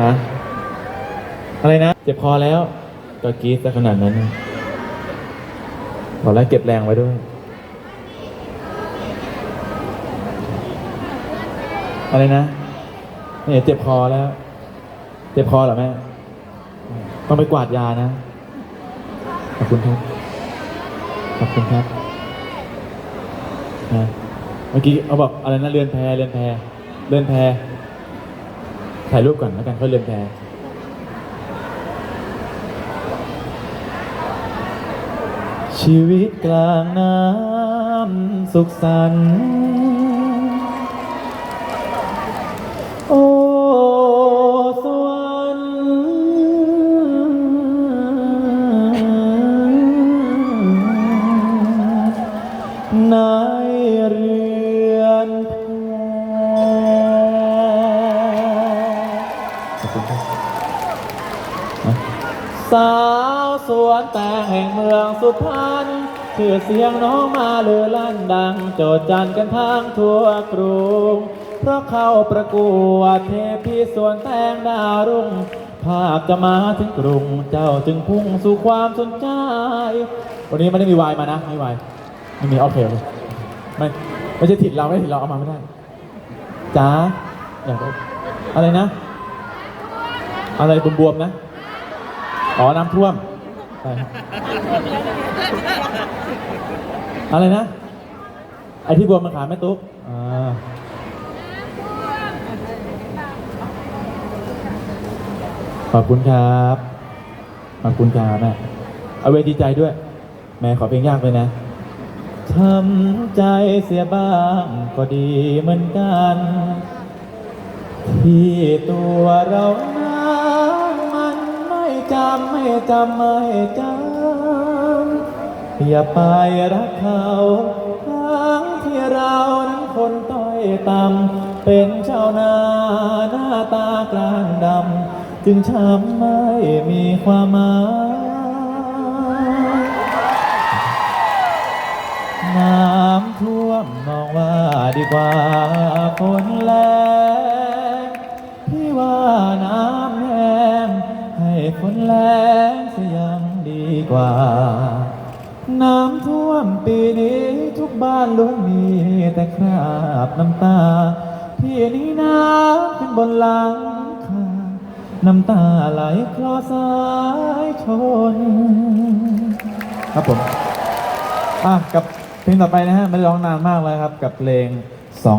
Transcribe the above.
อะอะไรนะ เจ็บคอแล้วก็กรีดซะขนาดนั้น บอกแล้วเก็บแรงไว้ด้วย อะไรนะเนี่ยเจ็บคอแล้ว เจ็บคอเหรอแม่ ต้องไปกวาดยานะ ขอบคุณครับ ขอบคุณครับนะเมื่อกี้เขาบอกอะไรนะเรือนแพเรือนแพเรือนแพ ถ่ายรูปก่อนแล้วกันค่อยเริ่มแพชีวิตกลางน้ำสุขสันต์ สาวสวนแต่งแห่งเมืองสุพรรณชื่อเสียงน้องมาเลือลั่นดัง โจดจันกันทางทั่วกรุง เพราะเข้าประกวดเทพีสวนแต่งดาวรุ่ง ภาพจะมาถึงกรุง เจ้าจึงพุ่งสู่ความสนใจ วันนี้ไม่ได้มีวายมานะ ไม่วายไม่มีโอเคโอเคไม่ไม่ใช่ถิ่นเราไม่ถิ่นเราเอามาไม่ได้จ้าอยากอะไรนะ อะไรบวมๆนะ อ๋อ น้ำท่วมใช่อะไรนะ ไอที่บวมมันขาแม่ตุ๊กอ่าขอบคุณครับ ขอบคุณครับแม่เอาเวทีใจด้วย แม่ขอเพลงยากไปนะทำใจเสียบ้างก็ดีเหมือนกัน ที่ตัวเรา จำไม่จำไม่จำอย่าไปรักเขาทั้งที่เรานั้นคนต้อยต่ำเป็นชาวนาหน้าตากลางดำจึงช้ำไม่มีความหมายน้ำท่วมมองว่าดีกว่าฝนแรง ดีกว่า น้ำท่วมปีนี้ทุกบ้านล้วนมีแต่คราบน้ำตา พี่นี้น้ำขึ้นบนหลังคาน้ำตาไหลคลอสายชน ครับผมอะกับเพลงต่อไปนะฮะไม่ร้องนานมากแล้วครับกับเพลงสอง